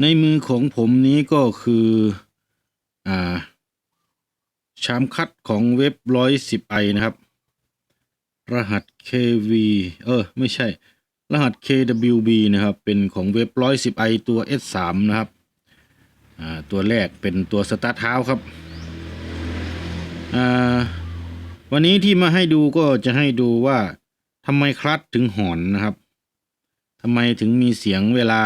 ในมือของผมนี้ก็คืออ่าชามคัดของเว็บร้อยสิบไอนะครับ รหัส KV เออ ไม่ใช่ รหัส KWB นะครับ เป็นของเว็บร้อยสิบไอตัว S3 นะครับ อ่า ตัวแรกเป็นตัวสตาร์ทเท้าครับ อ่า วันนี้ที่มาให้ดูก็จะให้ดูว่าทำไมคลัตถึงหอนนะครับทำไมถึงมีเสียงเวลา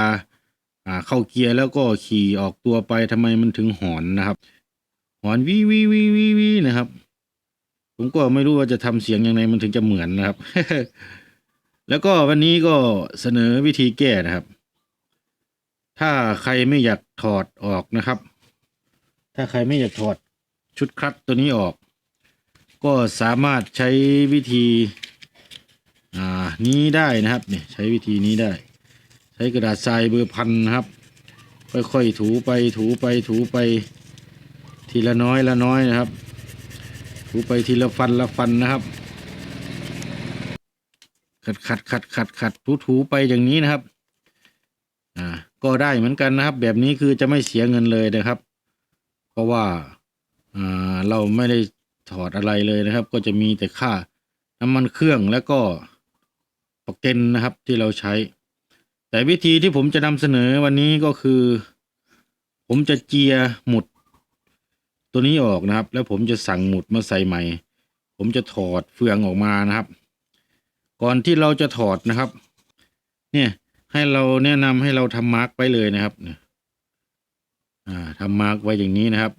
อ่าเข้าเกียร์แล้วก็ขี่ออกตัวไปทำไมมันถึงหอนนะครับ หอนวิวิวิวิวินะครับ ผมก็ไม่รู้ว่าจะทำเสียงยังไงมันถึงจะเหมือนนะครับ แล้วก็วันนี้ก็เสนอวิธีแก้นะครับ ถ้าใครไม่อยากถอดออกนะครับ ถ้าใครไม่อยากถอดชุดคลัตช์ตัวนี้ออก ก็สามารถใช้วิธี อ่านี้ได้นะครับเนี่ยใช้วิธีนี้ได้ ช้กระดาษทรายเบอร์พันนะครับ ค่อยๆถูไปถูไปถูไปทีละน้อยละน้อยนะครับ ถูไปทีละฟันละฟันนะครับ ขัดขัดขัดขัดขัดถูถูไปอย่างนี้นะครับ อ่า ก็ได้เหมือนกันนะครับ แบบนี้คือจะไม่เสียเงินเลยนะครับ เพราะว่าอ่าเราไม่ได้ถอดอะไรเลยนะครับ ก็จะมีแต่ค่าน้ำมันเครื่องแล้วก็ประกันนะครับที่เราใช้ แต่วิธีที่ผมจะนำเสนอวันนี้ก็คือ ผมจะเจียร์หมุด ตัวนี้ออกนะครับ แล้วผมจะสั่งหมุดมาใส่ใหม่ ผมจะถอดเฟืองออกมานะครับ ก่อนที่เราจะถอดนะครับ เนี่ยให้เราแนะนำให้เราทำมาร์กไปเลยนะครับอ่าทำมาร์กไว้อย่างนี้นะครับ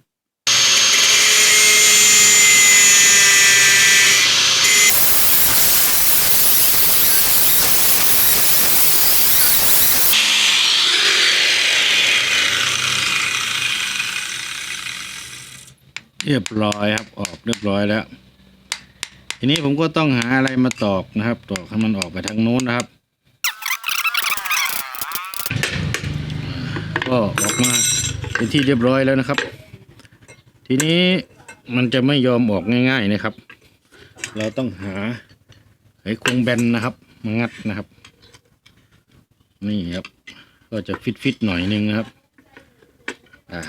รียบร้อยครับ ออกเรียบร้อยแล้ว ทีนี้ผมก็ต้องหาอะไรมาตอกนะครับ ตอกให้มันออกไปทางโน้นนะครับ ก็ออกมาเป็นที่เรียบร้อยแล้วนะครับ ทีนี้มันจะไม่ยอมออกง่ายๆนะครับ เราต้องหาไขควงแบนนะครับมางัดนะครับ นี่ครับ ก็จะฟิตๆหน่อยนึงนะครับ อ่า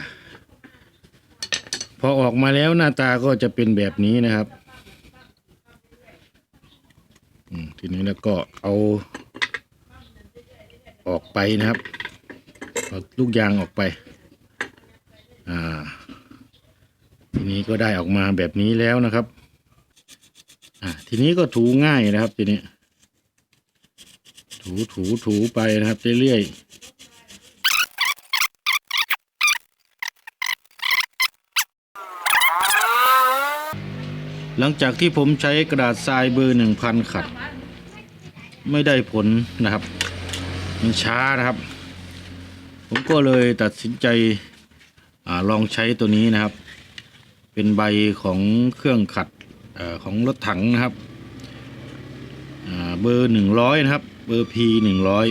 อออกมาแล้วหน้าตาก็จะเป็นแบบนี้นะครับทีนี้แล้วก็เอาออกไปนะครับเอาลูกยางออกไป อ่า ทีนี้ก็ได้ออกมาแบบนี้แล้วนะครับ อ่า ทีนี้ก็ถูง่ายนะครับ ทีนี้ ถูถูถูไปนะครับเรื่อยๆ หลังจากที่ผมใช้กระดาษทรายเบอร์หนึ่งพันขัด ไม่ได้ผลนะครับ มันช้านะครับ ผมก็เลยตัดสินใจอลองใช้ตัวนี้นะครับ เป็นใบของเครื่องขัดอของรถถังนะครับเบอร์หนึ่งร้อยนะครับ เบอร์ P หนึ่งร้อย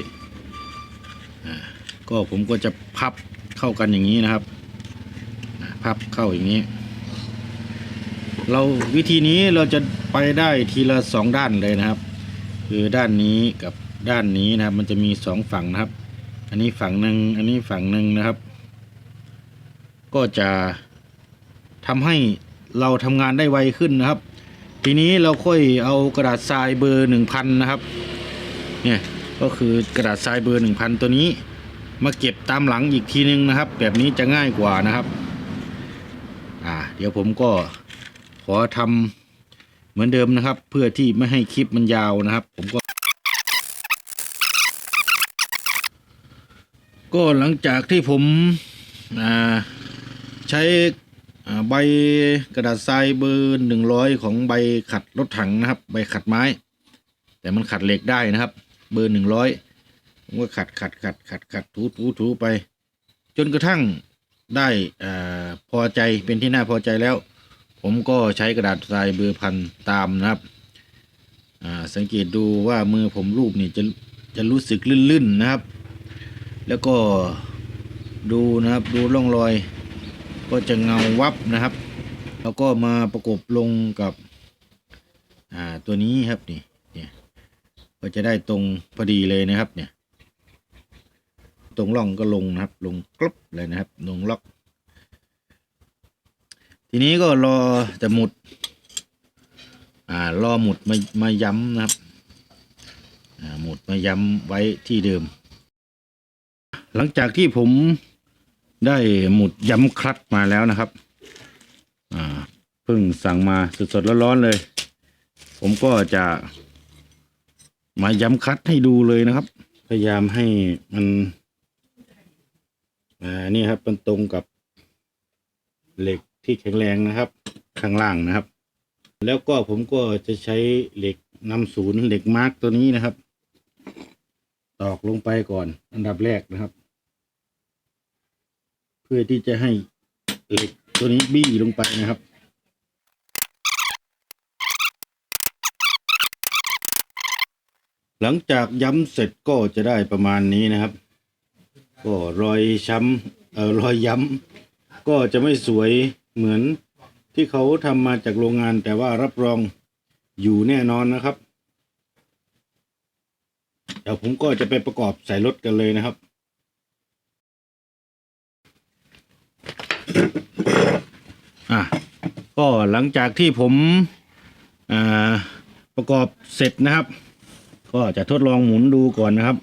ก็ผมก็จะพับเข้ากันอย่างนี้นะครับ พับเข้าอย่างนี้ เราวิธีนี้เราจะไปได้ทีละสองด้านเลยนะครับ คือด้านนี้กับด้านนี้นะครับ มันจะมีสองฝั่งนะครับ อันนี้ฝั่งหนึ่งอันนี้ฝั่งหนึ่งนะครับ ก็จะทำให้เราทำงานได้ไวขึ้นนะครับ ทีนี้เราค่อยเอากระดาษทรายเบอร์หนึ่งพันนะครับ เนี่ยก็คือกระดาษทรายเบอร์หนึ่งพันตัวนี้ มาเก็บตามหลังอีกทีนึงนะครับ แบบนี้จะง่ายกว่านะครับ อ่า เดี๋ยวผมก็ ขอทำเหมือนเดิมนะครับ เพื่อที่ไม่ให้คลิปมันยาวนะครับ ผมก็ ก็หลังจากที่ผมใช้ใบกระดาษทรายเบอร์หนึ่งร้อยของใบขัดรถถังนะครับ ใบขัดไม้ แต่มันขัดเหล็กได้นะครับ เบอร์หนึ่งร้อยผมก็ขัดขัดขัดขัดขัดถูถูถูไป จนกระทั่งได้อพอใจเป็นที่น่าพอใจแล้ว ผมก็ใช้กระดาษทรายเบอร์พันตามนะครับสังเกตดูว่ามือผมรูปนี่จะจะรู้สึกลื่นๆนะครับ แล้วก็ดูนะครับดูร่องรอย ก็จะเงาวับนะครับ แล้วก็มาประกบลงกับตัวนี้ครับนี่เนี่ยก็จะได้ตรงพอดีเลยนะครับเนี่ย ตรงร่องก็ลงนะครับ ลงกรบเลยนะครับ ลงล็อก ทีนี้ก็รอแต่หมุด อ่ารอหมุดมามาย้ำนะครับ อ่าหมุดมาย้ำไว้ที่เดิม หลังจากที่ผมได้หมุดย้ำคลัตช์มาแล้วนะครับ อ่าเพิ่งสั่งมาสดๆร้อนๆเลย ผมก็จะมาย้ำคลัตช์ให้ดูเลยนะครับ พยายามให้มันอ่านี่ครับมันตรงกับเหล็ก ที่แข็งแรงนะครับ ข้างล่างนะครับ แล้วก็ผมก็จะใช้เหล็กนำศูนย์เหล็กมาร์กตัวนี้นะครับ ตอกลงไปก่อนอันดับแรกนะครับ เพื่อที่จะให้เหล็กตัวนี้บี้ลงไปนะครับหลังจากย้ำเสร็จก็จะได้ประมาณนี้นะครับ ก็รอยช้ำเอ่อรอยย้ำก็จะไม่สวย เหมือนที่เขาทำมาจากโรงงานแต่ว่ารับรองอยู่แน่นอนนะครับ เดี๋ยวผมก็จะไปประกอบใส่รถกันเลยนะครับ อะ ก็หลังจากที่ผมอ่าประกอบเสร็จนะครับ ก็จะทดลองหมุนดูก่อนนะครับ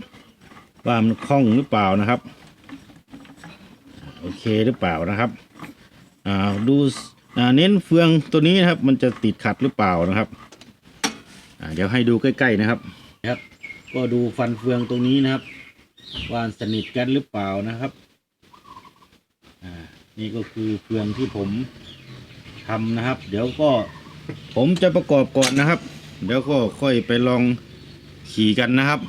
ว่ามันคล่องหรือเปล่านะครับ โอเคหรือเปล่านะครับ ดูอ่าเน้นเฟืองตัวนี้นะครับ มันจะติดขัดหรือเปล่านะครับอ่าเดี๋ยวให้ดูใกล้ ๆนะครับครับ ก็ดูฟันเฟืองตรงนี้นะครับว่าสนิทกันหรือเปล่านะครับอ่านี่ก็คือเฟืองที่ผมทำนะครับ เดี๋ยวก็ผมจะประกอบก่อนนะครับ เดี๋ยวก็ค่อยไปลองขี่กันนะครับ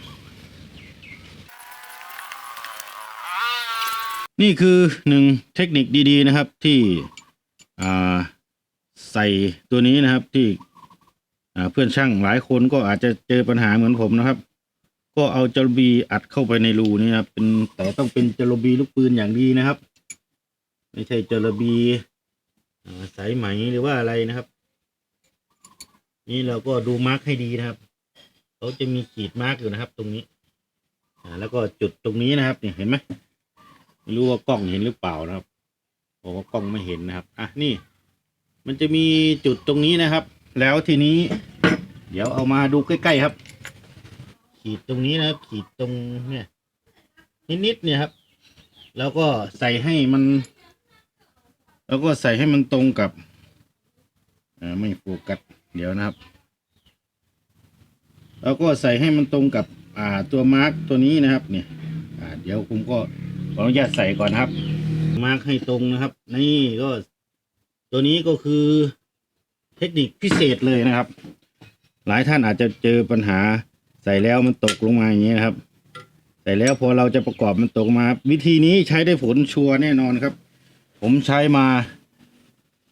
นี่คือหนึ่งเทคนิคดีๆนะครับที่ใส่ตัวนี้นะครับที่เพื่อนช่างหลายคนก็อาจจะเจอปัญหาเหมือนผมนะครับ ก็เอาจรบีอัดเข้าไปในรูนี่นะครับเป็นแต่ต้องเป็นจรบีลูกปืนอย่างดีนะครับ ไม่ใช่จรบีสายไหมหรือว่าอะไรนะครับ นี่เราก็ดูมาร์กให้ดีนะครับเขาจะมีขีดมาร์กอยู่นะครับ ตรงนี้แล้วก็จุดตรงนี้นะครับเนี่ยเห็นไหม ไม่รู้ว่ากล้องเห็นหรือเปล่านะครับผมว่ากล้องไม่เห็นนะครับ อะนี่ มันจะมีจุดตรงนี้นะครับ แล้วทีนี้ เดี๋ยวเอามาดูใกล้ๆครับ ขีดตรงนี้นะครับ ขีดตรงเนี่ยนิดๆเนี่ยครับ แล้วก็ใส่ให้มัน แล้วก็ใส่ให้มันตรงกับอ่าไม่โฟกัสเดี๋ยวนะครับ แล้วก็ใส่ให้มันตรงกับอ่าตัวมาร์กตัวนี้นะครับ เนี่ย อ่า เดี๋ยวผมก็ ขออนุญาตใส่ก่อนครับ มาร์กให้ตรงนะครับ นี่ก็ตัวนี้ก็คือเทคนิคพิเศษเลยนะครับ หลายท่านอาจจะเจอปัญหาใส่แล้วมันตกลงมาอย่างนี้นะครับ ใส่แล้วพอเราจะประกอบมันตกมา วิธีนี้ใช้ได้ผลชัวร์แน่นอนครับ ผมใช้มา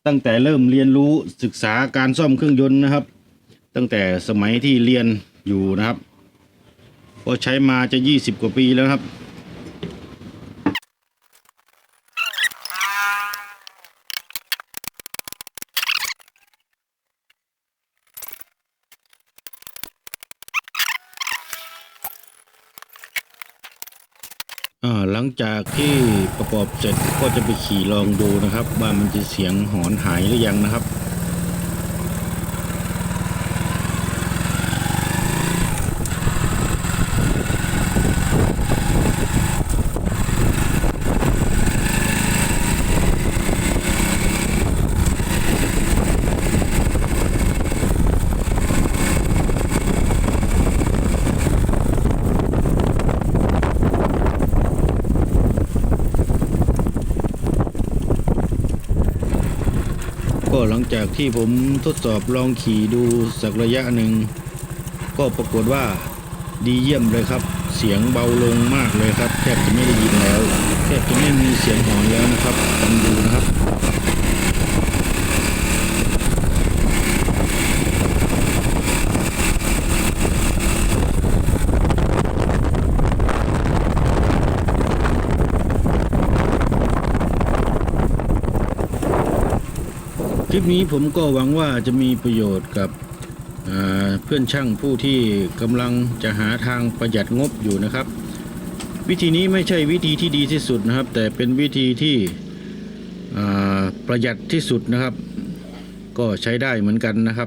ตั้งแต่เริ่มเรียนรู้ศึกษาการซ่อมเครื่องยนต์นะครับ ตั้งแต่สมัยที่เรียนอยู่นะครับ ก็ใช้มาจะยี่สิบกว่าปีแล้วครับ หลังจากที่ประกอบเสร็จก็จะไปขี่ลองดูนะครับว่ามันจะเสียงหอนหายหรือยังนะครับ ก็หลังจากที่ผมทดสอบลองขี่ดูสักระยะหนึ่ง ก็ปรากฏว่าดีเยี่ยมเลยครับ เสียงเบาลงมากเลยครับ แทบจะไม่ได้ยินแล้ว แทบจะไม่มีเสียงหอนแล้วนะครับลองดูนะครับ คลิปนี้ผมก็หวังว่าจะมีประโยชน์กับเพื่อนช่างผู้ที่กำลังจะหาทางประหยัดงบอยู่นะครับ วิธีนี้ไม่ใช่วิธีที่ดีที่สุดนะครับ แต่เป็นวิธีที่ประหยัดที่สุดนะครับ ก็ใช้ได้เหมือนกันนะครับ